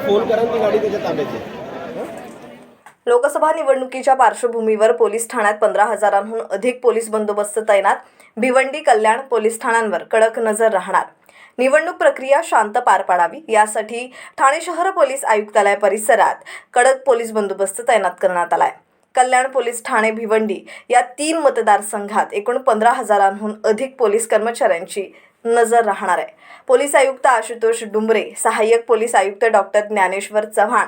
Phone करा ती गाडी त्याच्या लोकसभा निवडणुकीच्या पार्श्वभूमीवर पोलीस ठाण्यात पंधरा हजारांहून अधिक पोलीस बंदोबस्त तैनात. भिवंडी कल्याण पोलीस ठाण्यांवर कडक नजर राहणार. निवडणूक प्रक्रिया शांत पार पाडावी यासाठी ठाणे शहर पोलीस आयुक्तालय परिसरात कडक पोलीस बंदोबस्त तैनात करण्यात आलाय. कल्याण पोलीस ठाणे भिवंडी या तीन मतदारसंघात एकूण पंधरा हजारांहून अधिक पोलीस कर्मचाऱ्यांची नजर राहणार आहे. पोलीस आयुक्त आशुतोष डुंबरे सहाय्यक पोलीस आयुक्त डॉक्टर ज्ञानेश्वर चव्हाण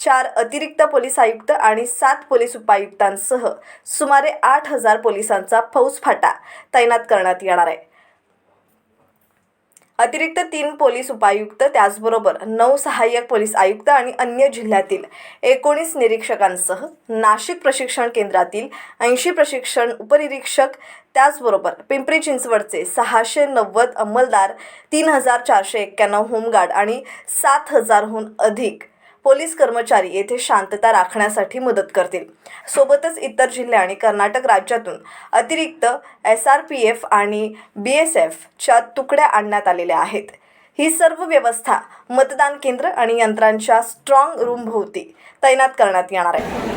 चार अतिरिक्त पोलीस आयुक्त आणि सात पोलीस उपायुक्तांसह सुमारे आठ हजार पोलिसांचा फौजफाटा तैनात करण्यात येणार आहे. अतिरिक्त तीन पोलीस उपायुक्त त्याचबरोबर नऊ सहाय्यक पोलीस आयुक्त आणि अन्य जिल्ह्यातील एकोणीस निरीक्षकांसह नाशिक प्रशिक्षण केंद्रातील ऐंशी प्रशिक्षण उपनिरीक्षक त्याचबरोबर पिंपरी चिंचवडचे सहाशे नव्वद अंमलदार तीन हजार चारशे एक्क्याण्णव होमगार्ड आणि सात हजारहून अधिक पोलीस कर्मचारी येथे शांतता राखण्यासाठी मदत करतील. सोबतच इतर जिल्हे आणि कर्नाटक राज्यातून अतिरिक्त एस आर पी एफ आणि बी एस एफच्या तुकड्या आणण्यात आलेल्या आहेत. ही सर्व व्यवस्था मतदान केंद्र आणि यंत्रांच्या स्ट्रॉंग रूमभोवती तैनात करण्यात येणार आहे.